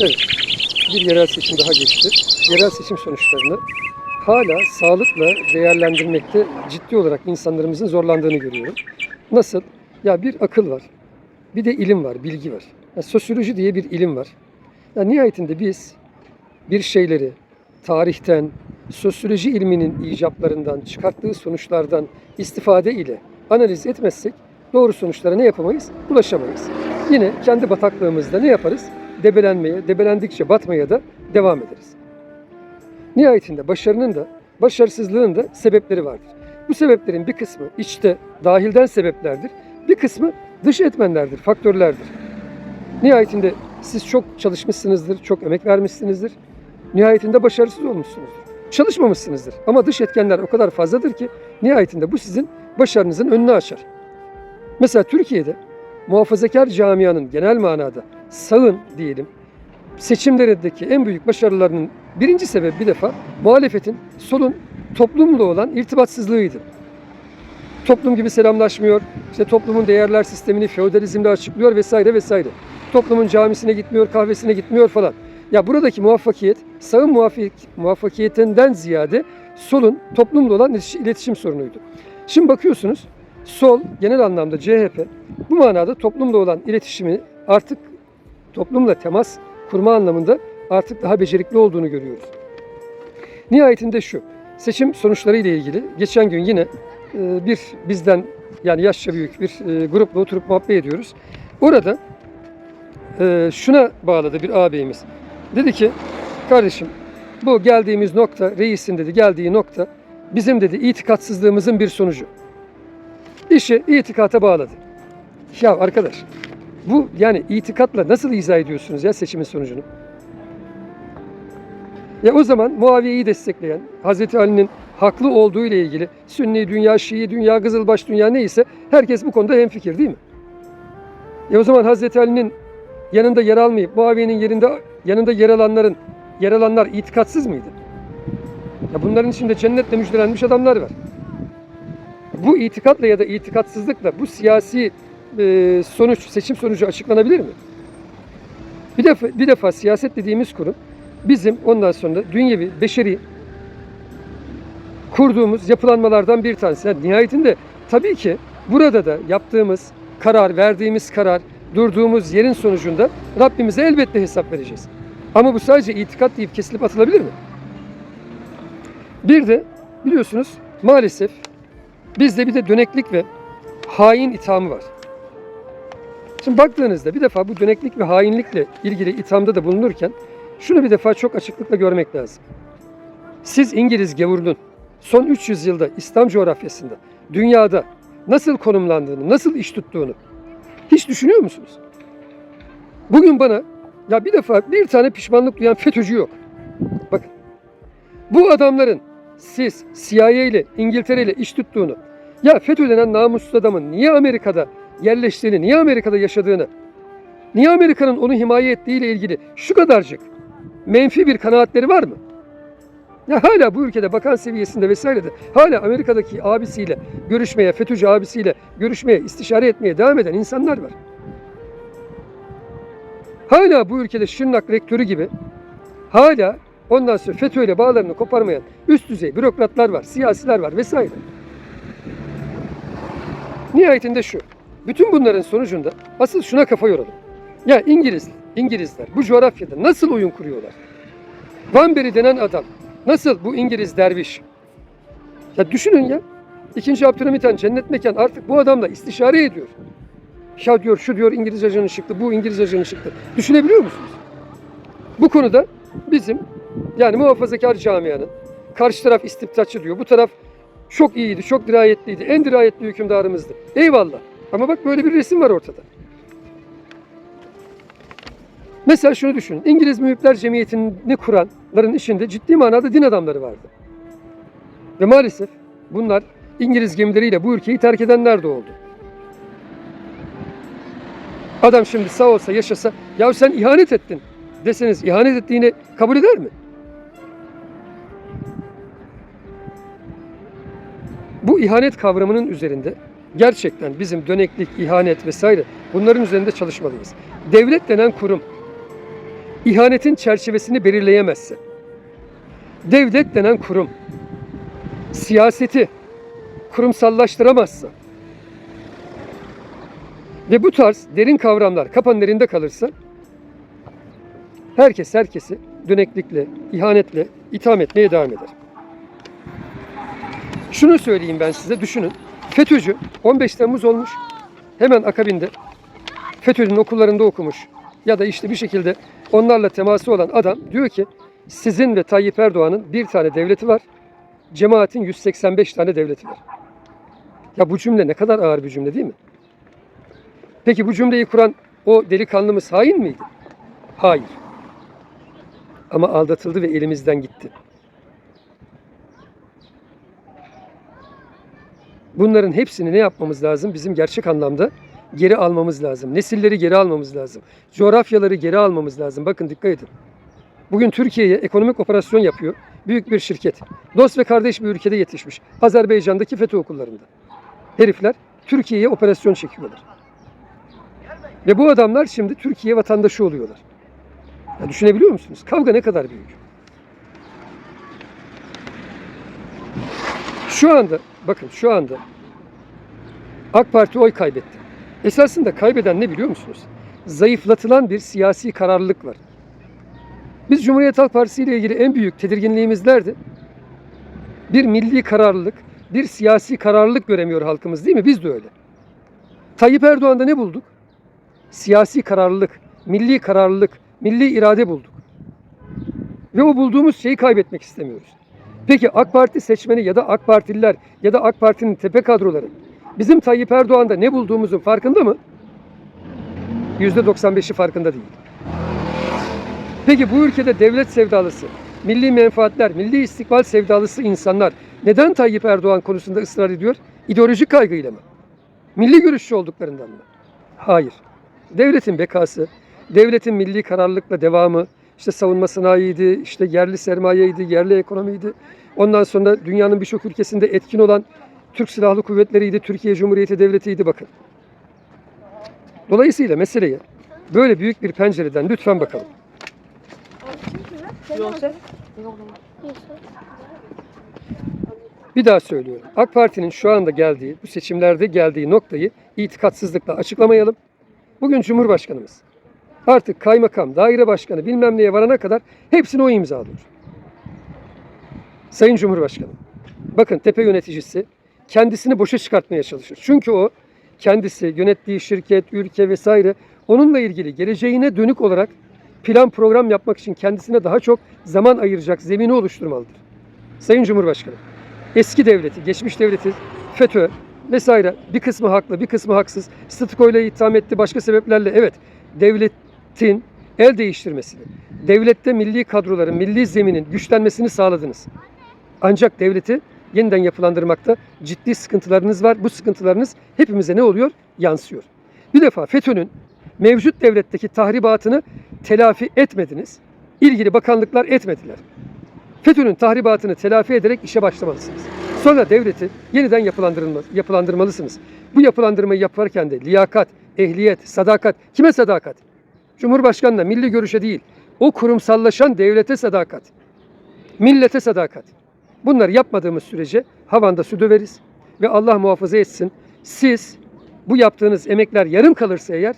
Evet, bir yerel seçim daha geçti. Yerel seçim sonuçlarını hala sağlıkla değerlendirmekte ciddi olarak insanlarımızın zorlandığını görüyorum. Nasıl? Ya bir akıl var, bir de ilim var, bilgi var. Ya sosyoloji diye bir ilim var. Ya nihayetinde biz bir şeyleri tarihten, sosyoloji ilminin icaplarından, çıkarttığı sonuçlardan istifade ile analiz etmezsek doğru sonuçlara ne yapamayız? Ulaşamayız. Yine kendi bataklığımızda ne yaparız? Debelenmeye, debelendikçe batmaya da devam ederiz. Nihayetinde başarının da, başarısızlığın da sebepleri vardır. Bu sebeplerin bir kısmı içte, dahilden sebeplerdir. Bir kısmı dış etmenlerdir, faktörlerdir. Nihayetinde siz çok çalışmışsınızdır, çok emek vermişsinizdir. Nihayetinde başarısız olmuşsunuzdur. Çalışmamışsınızdır. Ama dış etkenler o kadar fazladır ki nihayetinde bu sizin başarınızın önünü açar. Mesela Türkiye'de muhafazakar camianın genel manada sağın diyelim seçimlerindeki en büyük başarılarının birinci sebebi bir defa muhalefetin solun toplumla olan irtibatsızlığıydı. Toplum gibi selamlaşmıyor, işte toplumun değerler sistemini feodalizmle açıklıyor vesaire vesaire. Toplumun camisine gitmiyor, kahvesine gitmiyor falan. Ya buradaki muvaffakiyet sağın muvaffak- muvaffakiyetinden ziyade solun toplumla olan iletişim, sorunuydu. Şimdi bakıyorsunuz sol genel anlamda CHP bu manada toplumla olan iletişimi artık toplumla temas kurma anlamında artık daha becerikli olduğunu görüyoruz. Nihayetinde şu, seçim sonuçları ile ilgili geçen gün yine e, bir bizden yani yaşça büyük bir e, grupla oturup muhabbet ediyoruz. Orada e, şuna bağladı bir ağabeyimiz. Dedi ki, kardeşim bu geldiğimiz nokta, reisin dedi geldiği nokta bizim dedi itikatsızlığımızın bir sonucu. İşi itikata bağladı. Ya arkadaş bu yani itikatla nasıl izah ediyorsunuz ya seçimin sonucunu? Ya o zaman Muaviye'yi destekleyen, Hazreti Ali'nin haklı olduğu ile ilgili Sünni dünya, Şii dünya, Kızılbaş dünya neyse herkes bu konuda hemfikir değil mi? E o zaman Hazreti Ali'nin yanında yer almayıp Muaviye'nin yerinde yanında yer alanların yer alanlar itikatsız mıydı? Ya bunların içinde cennetle müjdelenmiş adamlar var. Bu itikatla ya da itikatsızlıkla bu siyasi e, sonuç, seçim sonucu açıklanabilir mi? Bir defa, bir defa siyaset dediğimiz kurum bizim ondan sonra dünyevi, beşeri kurduğumuz yapılanmalardan bir tanesi. Yani nihayetinde tabii ki burada da yaptığımız karar, verdiğimiz karar, durduğumuz yerin sonucunda Rabbimize elbette hesap vereceğiz. Ama bu sadece itikat deyip kesilip atılabilir mi? Bir de biliyorsunuz maalesef bizde bir de döneklik ve hain ithamı var. Şimdi baktığınızda bir defa bu döneklik ve hainlikle ilgili ithamda da bulunurken şunu bir defa çok açıklıkla görmek lazım. Siz İngiliz gavurunun son 300 yılda İslam coğrafyasında, dünyada nasıl konumlandığını, nasıl iş tuttuğunu hiç düşünüyor musunuz? Bugün bana ya bir defa bir tane pişmanlık duyan FETÖ'cü yok. Bakın bu adamların siz CIA ile İngiltere ile iş tuttuğunu ya FETÖ denen namussuz adamın niye Amerika'da yerleştiğini, niye Amerika'da yaşadığını, niye Amerika'nın onu himaye ettiği ile ilgili şu kadarcık menfi bir kanaatleri var mı? Ya hala bu ülkede bakan seviyesinde vesairede hala Amerika'daki abisiyle görüşmeye, FETÖ'cü abisiyle görüşmeye, istişare etmeye devam eden insanlar var. Hala bu ülkede Şırnak rektörü gibi hala ondan sonra FETÖ ile bağlarını koparmayan üst düzey bürokratlar var, siyasiler var vesaire. Nihayetinde şu. Bütün bunların sonucunda asıl şuna kafa yoralım. Ya İngiliz, İngilizler bu coğrafyada nasıl oyun kuruyorlar? Van Beri denen adam nasıl bu İngiliz derviş? Ya düşünün ya. İkinci Abdülhamit Han cennet mekan artık bu adamla istişare ediyor. Ya diyor şu diyor İngiliz ajanı çıktı, bu İngiliz ajanı çıktı. Düşünebiliyor musunuz? Bu konuda bizim yani muhafazakar camianın karşı taraf istibdatçı diyor. Bu taraf çok iyiydi, çok dirayetliydi. En dirayetli hükümdarımızdı. Eyvallah. Ama bak böyle bir resim var ortada. Mesela şunu düşünün. İngiliz Mühipler Cemiyeti'ni kuranların içinde ciddi manada din adamları vardı. Ve maalesef bunlar İngiliz gemileriyle bu ülkeyi terk edenler de oldu. Adam şimdi sağ olsa yaşasa ya sen ihanet ettin deseniz ihanet ettiğini kabul eder mi? Bu ihanet kavramının üzerinde gerçekten bizim döneklik, ihanet vesaire bunların üzerinde çalışmalıyız. Devlet denen kurum ihanetin çerçevesini belirleyemezse, devlet denen kurum siyaseti kurumsallaştıramazsa ve bu tarz derin kavramlar kapanın elinde kalırsa herkes herkesi döneklikle, ihanetle itham etmeye devam eder. Şunu söyleyeyim ben size düşünün. FETÖ'cü 15 Temmuz olmuş. Hemen akabinde FETÖ'nün okullarında okumuş ya da işte bir şekilde onlarla teması olan adam diyor ki sizin ve Tayyip Erdoğan'ın bir tane devleti var. Cemaatin 185 tane devleti var. Ya bu cümle ne kadar ağır bir cümle değil mi? Peki bu cümleyi kuran o delikanlımız hain miydi? Hayır. Ama aldatıldı ve elimizden gitti. Bunların hepsini ne yapmamız lazım? Bizim gerçek anlamda geri almamız lazım. Nesilleri geri almamız lazım. Coğrafyaları geri almamız lazım. Bakın dikkat edin. Bugün Türkiye'ye ekonomik operasyon yapıyor. Büyük bir şirket. Dost ve kardeş bir ülkede yetişmiş. Azerbaycan'daki FETÖ okullarında. Herifler Türkiye'ye operasyon çekiyorlar. Ve bu adamlar şimdi Türkiye vatandaşı oluyorlar. Ya düşünebiliyor musunuz? Kavga ne kadar büyük. Şu anda, bakın şu anda AK Parti oy kaybetti. Esasında kaybeden ne biliyor musunuz? Zayıflatılan bir siyasi kararlılık var. Biz Cumhuriyet Halk Partisi ile ilgili en büyük tedirginliğimiz nerede? Bir milli kararlılık, bir siyasi kararlılık göremiyor halkımız değil mi? Biz de öyle. Tayyip Erdoğan'da ne bulduk? Siyasi kararlılık, milli kararlılık, milli irade bulduk. Ve o bulduğumuz şeyi kaybetmek istemiyoruz. Peki AK Parti seçmeni ya da AK Partililer ya da AK Parti'nin tepe kadroları bizim Tayyip Erdoğan'da ne bulduğumuzun farkında mı? %95'i farkında değil. Peki bu ülkede devlet sevdalısı, milli menfaatler, milli istikbal sevdalısı insanlar neden Tayyip Erdoğan konusunda ısrar ediyor? İdeolojik kaygıyla mı? Milli görüşçü olduklarından mı? Hayır. Devletin bekası, devletin milli kararlılıkla devamı, işte savunma sanayiydi, işte yerli sermayeydi, yerli ekonomiydi. Ondan sonra dünyanın birçok ülkesinde etkin olan Türk Silahlı Kuvvetleri'ydi, Türkiye Cumhuriyeti Devleti'ydi bakın. Dolayısıyla meseleye böyle büyük bir pencereden lütfen bakalım. Bir daha söylüyorum. AK Parti'nin şu anda geldiği, bu seçimlerde geldiği noktayı itikatsızlıkla açıklamayalım. Bugün Cumhurbaşkanımız artık kaymakam, daire başkanı bilmem neye varana kadar hepsini o imzalıyor. Sayın Cumhurbaşkanım, bakın tepe yöneticisi kendisini boşa çıkartmaya çalışır. Çünkü o kendisi yönettiği şirket, ülke vesaire onunla ilgili geleceğine dönük olarak plan program yapmak için kendisine daha çok zaman ayıracak zemini oluşturmalıdır. Sayın Cumhurbaşkanım, eski devleti, geçmiş devleti, FETÖ vesaire bir kısmı haklı, bir kısmı haksız. Statükoyla itham etti, başka sebeplerle. Evet, devletin el değiştirmesini, devlette milli kadroların, milli zeminin güçlenmesini sağladınız. Ancak devleti yeniden yapılandırmakta ciddi sıkıntılarınız var. Bu sıkıntılarınız hepimize ne oluyor? Yansıyor. Bir defa FETÖ'nün mevcut devletteki tahribatını telafi etmediniz. İlgili bakanlıklar etmediler. FETÖ'nün tahribatını telafi ederek işe başlamalısınız. Sonra devleti yeniden yapılandırmalısınız. Bu yapılandırmayı yaparken de liyakat, ehliyet, sadakat. Kime sadakat? Cumhurbaşkanına, milli görüşe değil. O kurumsallaşan devlete sadakat. Millete sadakat. Bunları yapmadığımız sürece havanda su döveriz. Ve Allah muhafaza etsin. Siz bu yaptığınız emekler yarım kalırsa eğer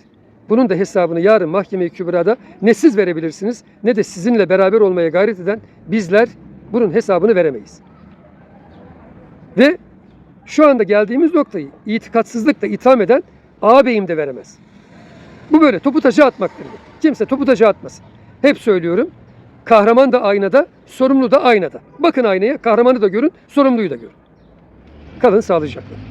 bunun da hesabını yarın mahkeme-i kübrada ne siz verebilirsiniz ne de sizinle beraber olmaya gayret eden bizler bunun hesabını veremeyiz. Ve şu anda geldiğimiz noktayı itikatsızlıkla itham eden ağabeyim de veremez. Bu böyle topu taca atmaktır. Kimse topu taca atmasın. Hep söylüyorum. Kahraman da aynada, sorumlu da aynada. Bakın aynaya, kahramanı da görün, sorumluyu da görün. Kalın sağlıcakla.